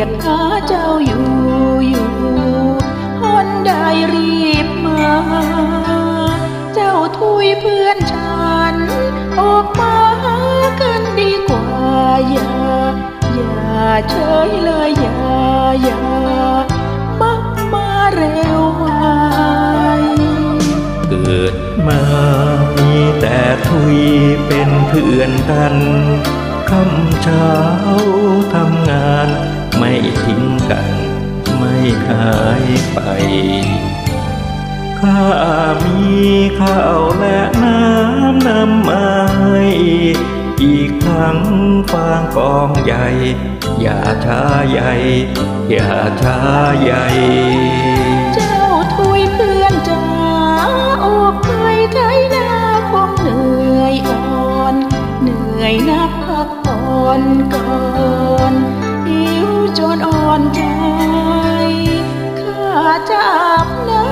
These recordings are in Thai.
ยกหาเจ้าอยู่อยู่หนใดรีบมา เจ้าทุยเพื่อนฉัน ออกมาหากันดีกว่า อย่า อย่าเฉยเลยอย่า อย่ามักมาเร็วไวเกิดมามีแต่ทุยเป็นเพื่อนกันคำเช้า ไม่ทิ้งกัน ไม่หายไป ข้ามีข้าวและน้ำนำมาให้อีกทั้งฟางกองใหญ่ อย่าช้าใหญ่ อย่าช้าใหญ่ เจ้าทุยเพื่อนจ๋าออกไปไถนาคงเหนื่อยอ่อน เหนื่อยนักพักผ่อนก่อนหิว จนอ่อนใจข้าจะอาบน้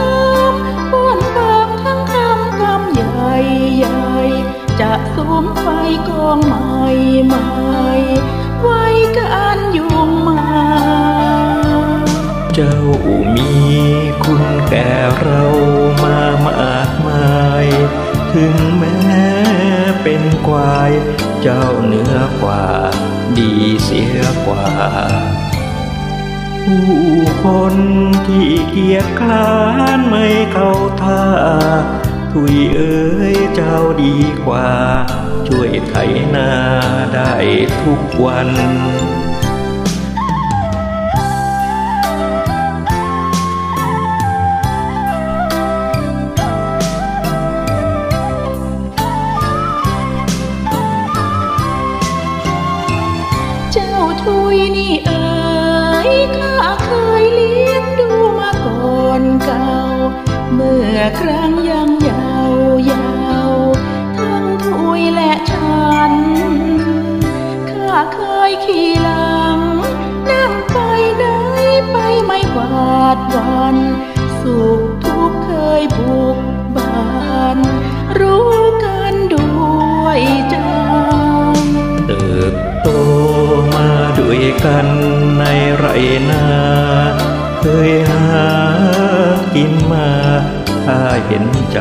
ำบนบางทั้งคำคำใหญ่ใหญ่จะสุมไฟกองใหม่ใหม่ไว้กันยุงมา เจ้ามีคุณแก่เรามามากมาย ถึงแม้เป็นควาย เจ้าเหนือกว่า ดีเสียกว่า ผู้คนที่เกียจคร้านไม่เข้าท่าถุยเอ้ยเจ้าดีกว่า ช่วยไถนาได้ทุกวัน เมื่อครั้งยังยาวยาวทั้งทุยและฉัน ข้าเคยขี่หลังนั่งไปไหนไปไม่หวาดวันสุขทุกเคยบุกบาน รู้กันด้วยใจเติบโตมาด้วยกันในไรนาเคยหา กินมาข้าเห็นใจ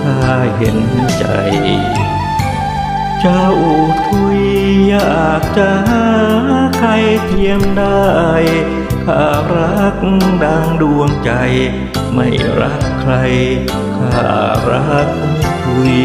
ข้าเห็นใจ เจ้าทุยอยากจะหาใครเทียมได้ข้ารักดังดวงใจ ไม่รักใครข้ารักทุย